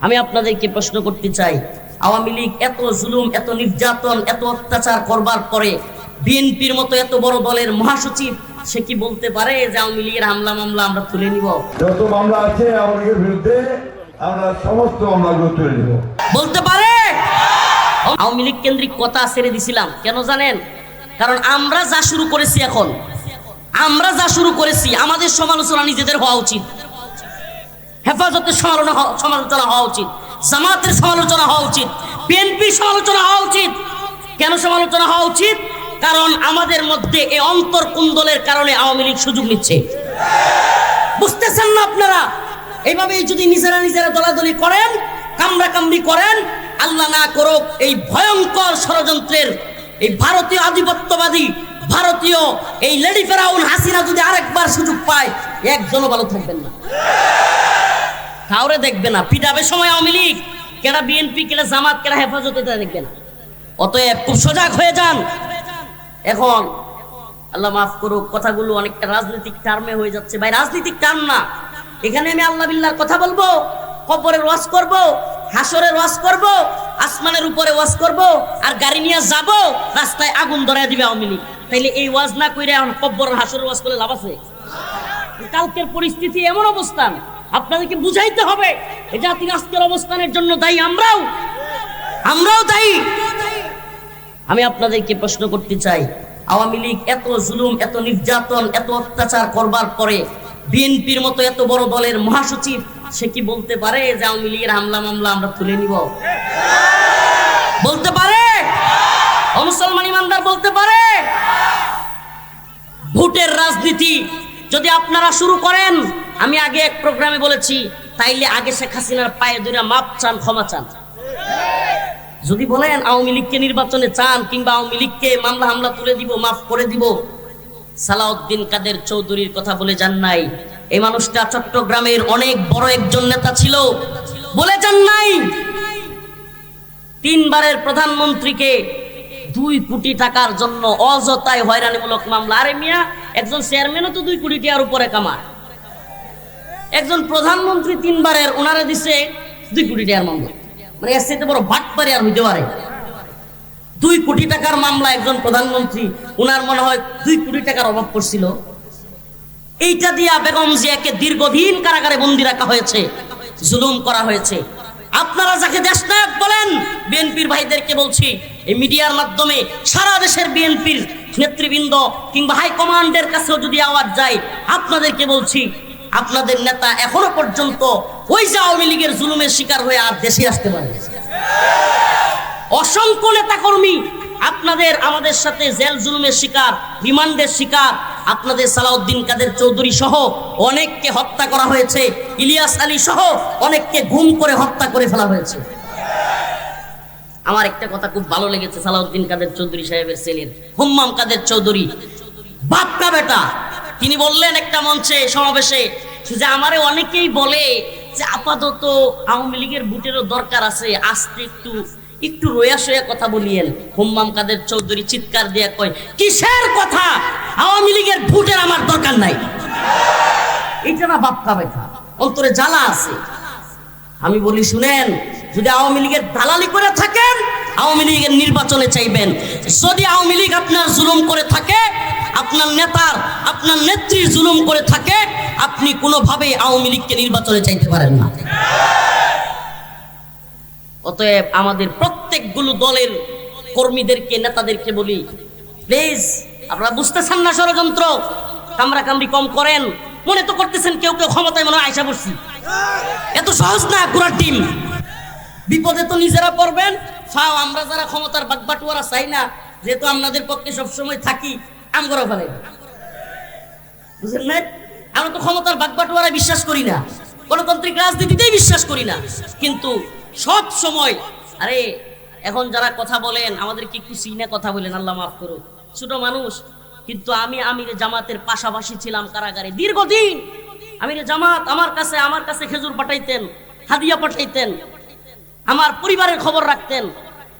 আমি আপনাদেরকে প্রশ্ন করতে চাই আওয়ামী লীগ এত জুলুম এত নির্যাতন এত অত্যাচার করবার পরে বিএনপির মতো এত বড় দলের মহাসচিব সে কি বলতে পারে যে আওয়ামী লীগের হামলা মামলা আমরা তুলে নিব? যত মামলা আছে আওয়ামী লীগের বিরুদ্ধে আমরা সমস্ত মামলাগুলো তুলে নেব। বলতে পারে? আওয়ামী লীগ কেন্দ্রিক কথা ছেড়ে দিছিলাম কেন জানেন? কারণ আমরা যা শুরু করেছি এখন আমরা যা শুরু করেছি আমাদের সমালোচনা নিজেদের হওয়া উচিত। হেফাজতের সমালোচনা সমালোচনা হওয়া উচিত। জামাতের সমালোচনা হওয়া উচিত। বিএনপির সমালোচনা হওয়া উচিত। কেন সমালোচনা হওয়া উচিত? কারণ আমাদের মধ্যে এই অন্তর কুন্দলের কারণে আওয়ামী লীগ সুযোগ নিচ্ছে। বুঝতেছেন না আপনারা? এইভাবেই যদি নিজেরা নিজেরা দলাদলি করেন কামড়া কামড়ি করেন, আল্লাহ না করুক, এই ভয়ঙ্কর ষড়যন্ত্রের এই ভারতীয় আধিপত্যবাদী, ভারতীয় এই লেডি ফেরাউন হাসিনা যদি আরেকবার সুযোগ পায়, একজনও ভালো থাকবেন না। কাউরে দেখবে না। পিটাবে সময় আওয়ামী লীগ। কেনা বিএনপি কেনা জামাত কেনা হেফাজত এটা দেখবে না। অতএব খুব সজাগ হয়ে যান। এখন আল্লাহ মাফ করুক, কথাগুলো অনেকটা রাজনৈতিক টার্মে হয়ে যাচ্ছে। ভাই, রাজনৈতিক টার্ম না। এখানে আমি আল্লাহ বিল্লাহর কথা বলব, কবরের ওয়াজ করব, হাসরের ওয়াজ করব, আসমানের উপরে ওয়াজ করব, আর গাড়ি নিয়ে যাব, রাস্তায় আগুন ধরায় দিবে আওয়ামী লীগ। তাইলে এই ওয়াজ না কইরে এখন কব্বরের হাসরের ওয়াজ করলে লাভ আছে? কালকের পরিস্থিতি এমন অবস্থান। আপনাদেরকে বুঝাইতে হবে এই জাতির আজকের অবস্থানের জন্য দায়ী আমরাও। আমরাও দায়ী। আমি আপনাদেরকে প্রশ্ন করতে চাই, আওয়ামী লীগ এত জুলুম, এত নির্যাতন, এত অত্যাচার করবার পরে বিএনপির মতো এত বড় দলের মহাসচিব, সে কি বলতে পারে যে আওয়ামী লীগের হামলা মামলা আমরা তুলে নিব? বলতে পারে? অমুসলমান ইমানদার বলতে পারে? ভোটের রাজনীতি যদি আপনারা শুরু করেন আমি আগে এক প্রোগ্রামে বলেছি, তাইলে আগে শেখ হাসিনার পায়ে ধরে মাপ চান, ক্ষমা চান। যদি বলেন আওয়ামী লীগকে নির্বাচনে চান, কিংবা আওয়ামী লীগকে মামলা হামলা তুলে দিব, মাফ করে দিব, সালাউদ্দিন কাদের চৌধুরীর কথা বলে যান নাই। এই মানুষটা চট্টগ্রামের অনেক বড় একজন নেতা ছিল। বলে যান নাই। তিনবারের প্রধানমন্ত্রীকে দুই কোটি টাকার জন্য অযথায় হয়রানিমূলক মামলা। আরে মিয়া, একজন চেয়ারম্যানও তো দুই কোটি টাকার উপরে কামায়। একজন প্রধানমন্ত্রী তিনবারের, ওনারা দিছে দুই কোটি টাকার মামলা। মানে এর চাইতে বড় বাটপারি আর হইতে পারে। দুই কোটি টাকার মামলা একজন প্রধানমন্ত্রী, ওনার মনে হয় দুই কোটি টাকার অভাব পড়ছিল। এইটা দিয়া বেগম জিয়াকে দীর্ঘদিন কারাগারে বন্দি রাখা হয়েছে, জুলুম করা হয়েছে। আপনারা যাকে দেশনায়ক বলেন, বিএনপির ভাইদেরকে বলছি, এই মিডিয়ার মাধ্যমে সারা দেশের বিএনপির নেতৃবৃন্দ কিংবা হাইকমান্ডের কাছেও যদি আওয়াজ যায়, আপনাদেরকে বলছি আপনাদের নেতা এখনও পর্যন্ত ওই যে আওয়ামী লীগের জুলুমের শিকার হয়ে আর দেশে আসতে পারে অসংখ্য নেতাকর্মী আপনাদের, আমাদের সাথে জেল জুলুমের শিকার, রিমান্ডের শিকার, আপনাদের সালাউদ্দিন কাদের চৌধুরী সহ অনেককে হত্যা করা হয়েছে, ইলিয়াস আলী সহ অনেককে গুম করে হত্যা করে ফেলা হয়েছে। আমার একটা কথা খুব ভালো লেগেছে, সালাউদ্দিন কাদের চৌধুরী সাহেবের ছেলের, হুম্মাম কাদের চৌধুরী, বাপকা বেটা। তিনি বললেন একটা মঞ্চে, সমাবেশে, যে আমারে অনেকেই বলে যে আপাতত আওয়ামী লীগের বুটেরও দরকার আছে, আসতে একটু একটু রোয়া সোয়া কথা বলিয়েন। হুম্মাম কাদের চৌধুরী চিৎকার দিয়ে কয়, কিসের কথা? আওয়ামী লীগের ভোটের আমার দরকার নাই। এইটা না বাপকা বেটা অন্তরে জ্বালা আছে। আমি বলি, শুনেন, যদি আওয়ামী লীগের দালালি করে থাকেন, আওয়ামী লীগের নির্বাচনে চাইবেন। যদি আওয়ামী লীগ আপনার জুলুম করে থাকে আপনার নেতার, আপনার নেত্রীর জুলুম করে থাকে, আপনি কোনোভাবে আওয়ামী লীগকে নির্বাচনে চাইতে পারেন না। অতএব আমাদের প্রত্যেকগুলো দলের কর্মীদেরকে, নেতাদেরকে বলি প্লিজ আপনারা বুঝতেছেন না ষড়যন্ত্র? কামরা কামড়ি কম করেন। মনে তো করতেছেন কেউ কেউ ক্ষমতায় মনে আয়সা পড়ছি। এত সহজ না ঘোরার টিম বিপদে তো নিজেরা পড়বেন। ফাও, আমরা যারা ক্ষমতার বাগবাটুয়ারা চাই না, যেহেতু আপনাদের পক্ষে সবসময় থাকি বুঝলেন না আমরা তো ক্ষমতার বাগবাটুয়ারা বিশ্বাস করি না। গণতান্ত্রিক রাজনীতিতেই বিশ্বাস করি না। কিন্তু সব সময়, আরে, এখন যারা কথা বলেন কথা বলেন, আল্লাহ মাফ ছোট মানুষ, কিন্তু আমি আমিরে জামাতের পাশাপাশি ছিলাম কারাগারে দীর্ঘদিন। আমিরে জামাত আমার কাছে আমার কাছে খেজুর পাঠাইতেন, হাদিয়া পাঠাইতেন, আমার পরিবারের খবর রাখতেন।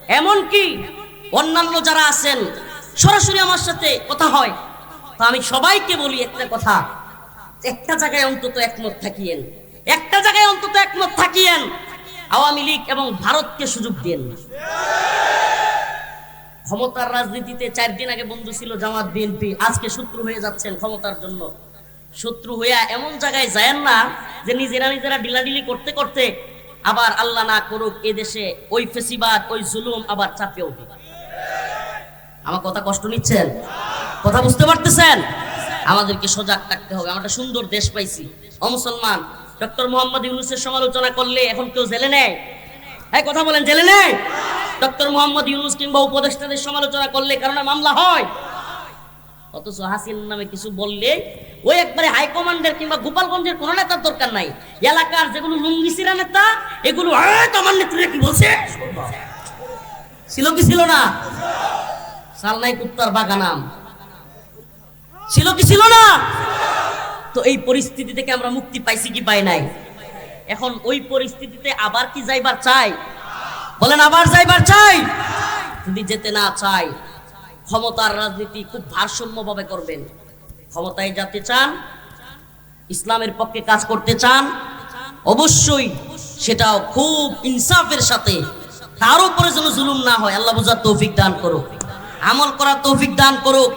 এমনকি অন্যান্য যারা আছেন সরাসরি আমার সাথে কথা হয়। তো আমি সবাইকে বলি একটা কথা। একটা জায়গায় অন্তত একমত থাকিয়েন। একটা জায়গায় অন্তত একমত থাকিয়েন। আওয়ামী লীগ এবং ভারতকে সুযোগ দেন না। ক্ষমতার রাজনীতিতে চার দিন আগে বন্ধু ছিল জামাত, বিএনপি। আজকে শত্রু হয়ে যাচ্ছেন ক্ষমতার জন্য। শত্রু হইয়া এমন জায়গায় যায় না যে নিজেরা নিজেরা ডিলাডিলি করতে করতে আবার আল্লাহ না করুক এ দেশে ওই ফেসিবাদ, ওই জুলুম আবার চাপে ওঠে। আমার কথা কষ্ট নিচ্ছেন? কথা বুঝতে পারতেছেন? আমাদেরকে সজাগ থাকতে হবে আমরা সুন্দর দেশ পাইছি। ও মুসলমান ডক্টর মোহাম্মদ ইউনুসের সমালোচনা করলে এখন কেউ জেলে নেয় হ্যাঁ কথা বলেন জেলে নেয় ডক্টর মোহাম্মদ ইউনুস কিংবা উপদেষ্টাদের সমালোচনা করলে কারণে মামলা হয়? অথচ হাসিন নামে কিছু বললে ওই একবারে হাইকমান্ডের কিংবা গোপালগঞ্জের কোন নেতার দরকার নাই। এলাকার যেগুলো লুঙ্গিসিরা নেতা এগুলো "এই, তোমার নেত্রী কি বলছে? ছিল কি ছিল না? সালনাই কুত্তার বাগানাম। ছিল কি ছিল না? তো এই পরিস্থিতি থেকে আমরা মুক্তি পাইছি কি পাই নাই? এখন ওই পরিস্থিতিতে আবার কি যাইবার চাই? বলেন, আবার যাইবার চাই? যদি যেতে না চাই, ক্ষমতার রাজনীতি খুব ভারসাম্যভাবে করবেন। ক্ষমতায় যেতে চান, ইসলামের পক্ষে কাজ করতে চান, অবশ্যই সেটাও খুব ইনসাফের সাথে। তার উপরে যেন জুলুম না হয়, আল্লাহ বোঝার তৌফিক দান করুক। আমল করার তৌফিক দান করুক।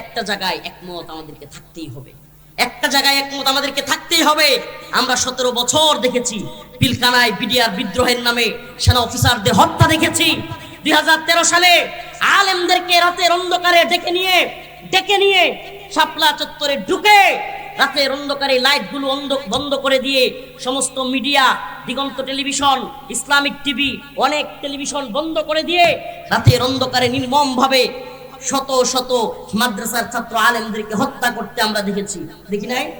একটা জায়গায় একমত আমাদেরকে থাকতেই হবে। একটা জায়গায় একমত আমাদেরকে থাকতেই হবে। আমরা সতেরো বছর দেখেছি, পিলকানায় বিডিআর বিদ্রোহের নামে সেনা অফিসারদের হত্যা দেখেছি। দুই হাজার তেরো সালে আলেমদেরকে রাতের অন্ধকারে ডেকে নিয়ে ডেকে নিয়ে শাপলা চত্বরে ঢুকে রাতের অন্ধকারে লাইটগুলো অন্ধ- বন্ধ করে দিয়ে সমস্ত media, Diganta television, Islamic TV, অনেক টেলিভিশন বন্ধ করে দিয়ে রাতের অন্ধকারে নির্মম ভাবে শত শত মাদ্রাসার ছাত্র আলেমদেরকে হত্যা করতে আমরা দেখেছি। দেখি নাই?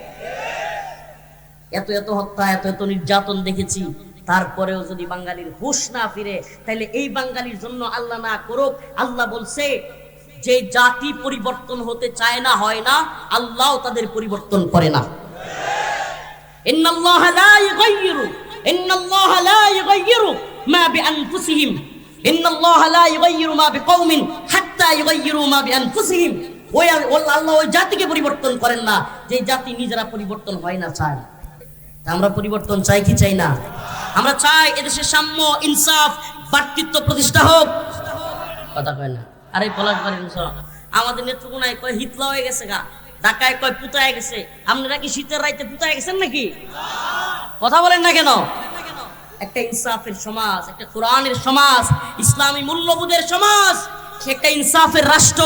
এত এত হত্যা, এত এত নির্যাতন দেখেছি। তারপরেও যদি বাঙালির হুশ না ফিরে, তাহলে এই বাঙালির জন্য আল্লাহ না করুক, আল্লাহ বলছে যে জাতি পরিবর্তন হতে চায় না, হয় না, আল্লাহ তাদের পরিবর্তন করে না। মা আল্লাহ ওই জাতিকে পরিবর্তন করেন না, যে জাতি নিজেরা পরিবর্তন হয় না চায়। আমরা পরিবর্তন চাই কি চাই না? আমরা চাই এদেশে সাম্য, ইনসাফ ভাতৃত্ব প্রতিষ্ঠা হোক। কথা কয় না। আরে পলাশ বাড়ি আমাদের নেত্রকোনায় কয় হিতলা হয়ে গেছে গা। ঢাকায় কয় পুতায় গেছে। আপনারা কি শীতের রাইতে পুতায় গেছেন নাকি? কথা বলেন না কেন? একটা ইনসাফের সমাজ, একটা কোরআনের সমাজ, ইসলামী মূল্যবোধের সমাজ একটা ইনসাফের রাষ্ট্র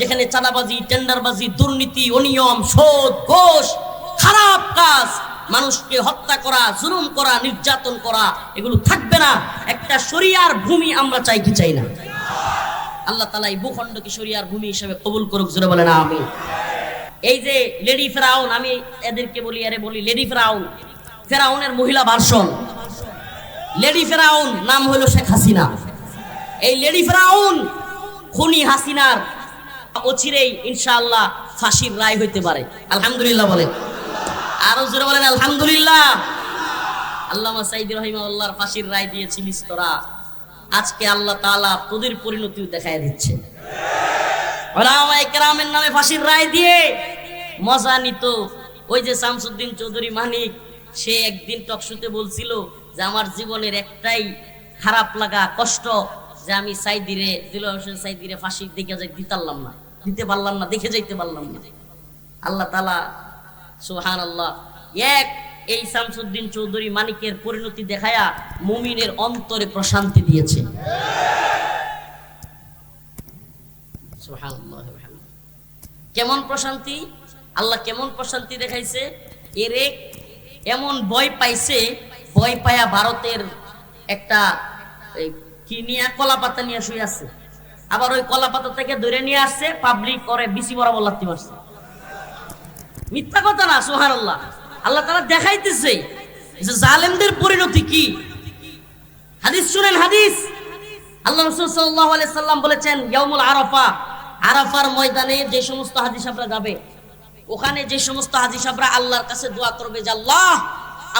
যেখানে চাঁদাবাজি, টেন্ডারবাজি, দুর্নীতি, অনিয়ম, শোধ, ঘোষ, খারাপ কাজ, মানুষকে হত্যা করা, জুলুম করা, নির্যাতন করা, এগুলো থাকবে না। একটা শরিয়ার ভূমি আমরা চাই কি চাই না? আল্লাহ তালা এই ভূখণ্ডকে শরিয়ার ভূমি হিসেবে কবুল করুক, জোরে বলে না আমি এই যে লেডি ফেরাউন, আমি এদেরকে বলি, আরে বলি, লেডি ফেরাউন, ফেরাউনের মহিলা ভার্সন। লেডি ফেরাউন নাম হলো শেখ হাসিনা। এই লেডি ফেরাউন খুনি হাসিনার অচিরেই ইনশাআল্লাহ ফাঁসির রায় হইতে পারে। আলহামদুলিল্লাহ বলেন। আরও জোরে বলেন, আলহামদুলিল্লাহ। আল্লাহ আল্লামা সাইদি রহিমাউল্লাহর ফাঁসির রায় দিয়েছিলিস তোরা। আজকে আল্লাহ তাআলা তোদের পরিণতিও দেখায় দিচ্ছে। কেরামের নামে ফাঁসির রায় দিয়ে মজা নিত। ওই যে শামসুদ্দিন চৌধুরী মানিক, সে একদিন টকশুতে বলছিল যে, আমার জীবনের একটাই খারাপ লাগা, কষ্ট যে আমি সাইদিরে দিল হোসেন সাইদিরে ফাঁসি দেখে যাই দিতারলাম না, দিতে পারলাম না, দেখে যাইতে পারলাম না। আল্লাহ তালা সুহান আল্লাহ এক এই শামসুদ্দিন চৌধুরী মানিকের পরিণতি দেখায়া মুমিনের অন্তরে প্রশান্তি দিয়েছে। কেমন প্রশান্তি? আল্লাহ কেমন প্রশান্তি দেখাইছে? এর এমন ভয় পাইছে, ভয় পায়া ভারতের একটা কি নিয়ে কলা পাতা নিয়ে শুয়ে আছে। আবার ওই কলা পাতা থেকে ধরে নিয়ে আসছে পাবলিক করে বিসি বরাবর লাগতে পারছে মিথ্যা কথা না সোহান আল্লাহ আল্লাহ তারা দেখাইতেছে যে জালেমদের পরিণতি কি? হাদিস শুনেন, হাদিস। আল্লাহ রসুল সাল্লাহ সাল্লাম বলেছেন ইয়ামুল আরাফা আরাফার ময়দানে যে সমস্ত হাজি সাহরা যাবে, ওখানে যে সমস্ত হাজি সাহরা আল্লাহর কাছে দোয়া করবে যে, আল্লাহ,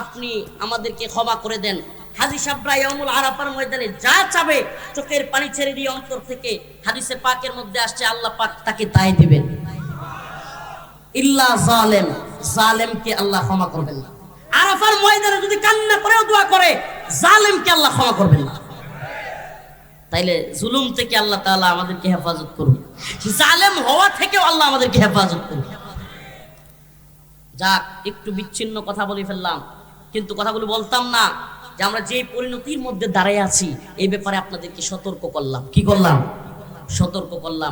আপনি আমাদেরকে ক্ষমা করে দেন। হাজি সাহরা ইয়ামুল আরাফার ময়দানে যা চাবে, চোখের পানি ছেড়ে দিয়ে অন্তর থেকে হাদিসে পাকের মধ্যে আসছে, আল্লাহ পাক তাকে তাই দিবেন। ইল্লা জালেম। জালেমকে আল্লাহ ক্ষমা করবেন না। আরাফার ময়দানে যদি কান্না করেও দোয়া করে জালেমকে আল্লাহ ক্ষমা করবেন না। তাইলে জুলুম থেকে আল্লাহ তাআলা আমাদেরকে হেফাজত করুন। জালেম হওয়া থেকেও আল্লাহ আমাদেরকে হেফাজত করুন। যাক একটু বিচ্ছিন্ন কথা বলে ফেললাম। কিন্তু কথাগুলো বলতাম না যে আমরা যে পরিণতির মধ্যে দাঁড়ায় আছি এই ব্যাপারে আপনাদেরকে সতর্ক করলাম। কি করলাম? সতর্ক করলাম।